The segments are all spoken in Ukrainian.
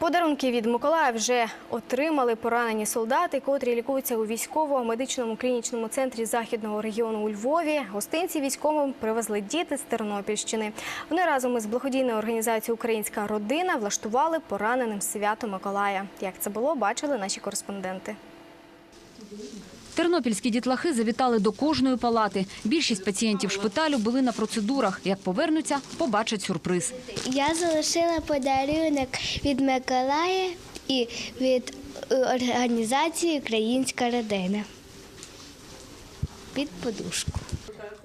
Подарунки від Миколая вже отримали поранені солдати, котрі лікуються у військово-медичному клінічному центрі західного регіону у Львові. Гостинці військовим привезли діти з Тернопільщини. Вони разом із благодійною організацією Українська родина влаштували пораненим свято Миколая. Як це було, бачили наші кореспонденти. Тернопільські дітлахи завітали до кожної палати. Більшість пацієнтів шпиталю були на процедурах. Як повернуться, побачать сюрприз. Я залишила подарунок від Миколая і від е, організації Українська родина. Під подушку.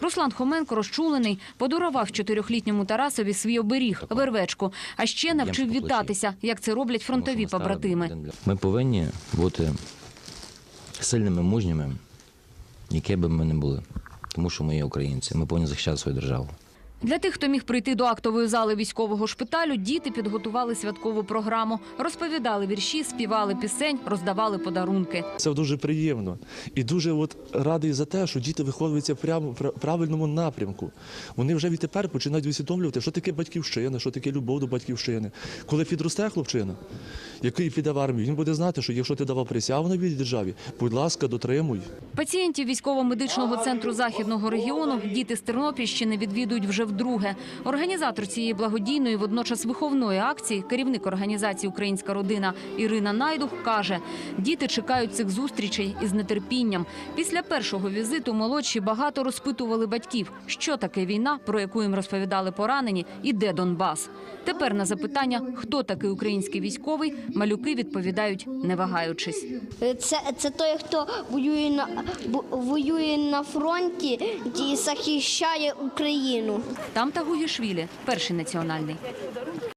Руслан Хоменко розчулений, подарував чотирьохлітньому Тарасові свій оберіг – вервечку. А ще навчив вітатися, як це роблять фронтові побратими. Ми повинні бути сильними, мужніми, яке би ми не були. Тому що ми є українці. Ми повинні захищати свою державу. Для тих, хто міг прийти до актової зали військового шпиталю, діти підготували святкову програму. Розповідали вірші, співали пісень, роздавали подарунки. Це дуже приємно і дуже от радий за те, що діти виховуються прямо в правильному напрямку. Вони вже відтепер починають усвідомлювати, що таке батьківщина, що таке любов до батьківщини. Коли підросте хлопчина, який піде в армію, він буде знати, що якщо ти давав присягу на вірі державі, будь ласка, дотримуй. Пацієнтів військово-медичного центру західного регіону діти з Тернопільщини відвідують вже вдруге. Організатор цієї благодійної, водночас виховної акції, керівник організації Українська родина Ірина Найдух каже: діти чекають цих зустрічей із нетерпінням. Після першого візиту молодші багато розпитували батьків, що таке війна, про яку їм розповідали поранені, і де Донбас. Тепер на запитання, хто такий український військовий, малюки відповідають, не вагаючись. Це, це той, хто воює на, воює на фронті і захищає Україну. Там Тагуєшвілі перший національний.